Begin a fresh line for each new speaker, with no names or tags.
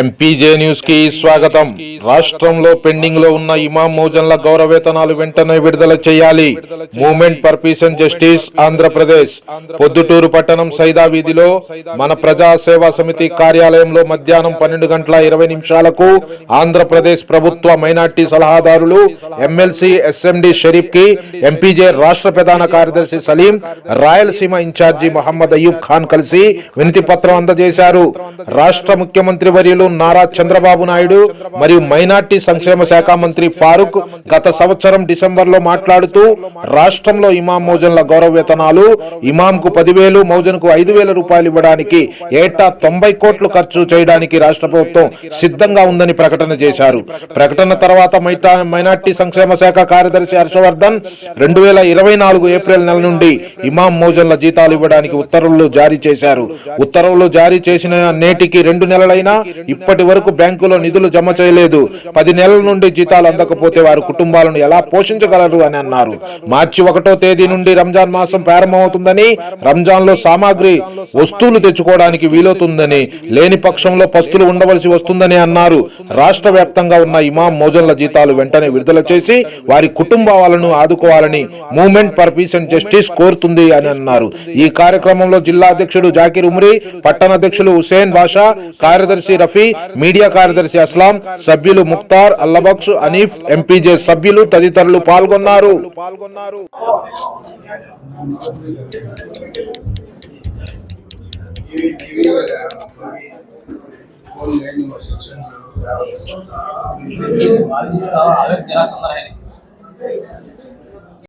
MPJ న్యూస్కి స్వాగతం. రాష్ట్రంలో పెండింగ్లో ఉన్న ఇమాం మోజన్ల గౌరవ వేతనాలు వెంటనే విడుదల చేయాలి. Movement for peace and justice Andhra Pradesh. Proddatur పట్టణం సైదా వీధిలో మన ప్రజా సేవా సమితి కార్యాలయంలో మధ్యాహ్నం పన్నెండు గంటల ఇరవై నిమిషాలకు ఆంధ్రప్రదేశ్ ప్రభుత్వ మైనార్టీ సలహాదారులు ఎమ్మెల్సీ ఎస్ఎండి షరీఫ్కి ఎంపీజే రాష్ట్ర ప్రధాన కార్యదర్శి సలీం రాయలసీమ ఇన్ఛార్జి మహమ్మద్ అయ్యూబ్ ఖాన్ కలిసి వినతి పత్రం అందజేశారు. రాష్ట్ర ముఖ్యమంత్రి వర్యులు నారా చంద్రబాబు నాయుడు మరియు మైనార్టీ సంక్షేమ శాఖ మంత్రి ఫారూక్ గత సంవత్సరం డిసెంబర్లో మాట్లాడుతూ రాష్ట్రంలో ఇమాం మోజన్ల గౌరవ వేతనాలు ఇమాంకు పదివేలు మౌజన్కు ఐదు వేల రూపాయలు ఇవ్వడానికి ఏటా తొంభై కోట్లు ఖర్చు చేయడానికి రాష్ట్ర ప్రభుత్వం సిద్ధంగా ఉందని ప్రకటన చేశారు. ప్రకటన తర్వాత మైనార్టీ సంక్షేమ శాఖ కార్యదర్శి హర్షవర్ధన్ రెండు వేల ఇరవై నాలుగు ఏప్రిల్ నెల నుండి ఇమాం మోజన్ల జీతాలు ఇవ్వడానికి ఉత్తర్వులు జారీ చేశారు. ఉత్తర్వులు జారీ చేసిన నేటికి రెండు నెలలైనా ఇప్పటి వరకు బ్యాంకులో నిధులు జమ చేయలేదు. పది నెలల నుండి జీతాలు అందకపోతే వారి కుటుంబాలను ఎలా పోషించగలరు అని అన్నారు. మార్చి ఒకటో తేదీ నుండి రంజాన్ మాసం ప్రారంభమవుతుందని రంజాన్లో సామాగ్రి వస్తువులు తెచ్చుకోవడానికి వీలవుతుందని లేని పక్షంలో పస్తులు ఉండవలసి వస్తుందని అన్నారు. రాష్ట్ర వ్యాప్తంగా ఉన్న ఇమాం మోజన్ల జీతాలు వెంటనే విడుదల చేసి వారి కుటుంబాలను ఆదుకోవాలని movement for peace and justice కోరుతుంది అని అన్నారు. ఈ కార్యక్రమంలో జిల్లా అధ్యక్షుడు జాకిర్ ఉమ్రీ పట్టణ అధ్యక్షులు హుసేన్ బాషా కార్యదర్శి రఫీ మీడియా కార్యదర్శి అస్లాం సభ్యులు ముక్తార్ అల్లబక్ష్ అనీఫ్ ఎంపీజే సభ్యులు తదితరులు పాల్గొన్నారు
इसका अलग जरा अंदर है नहीं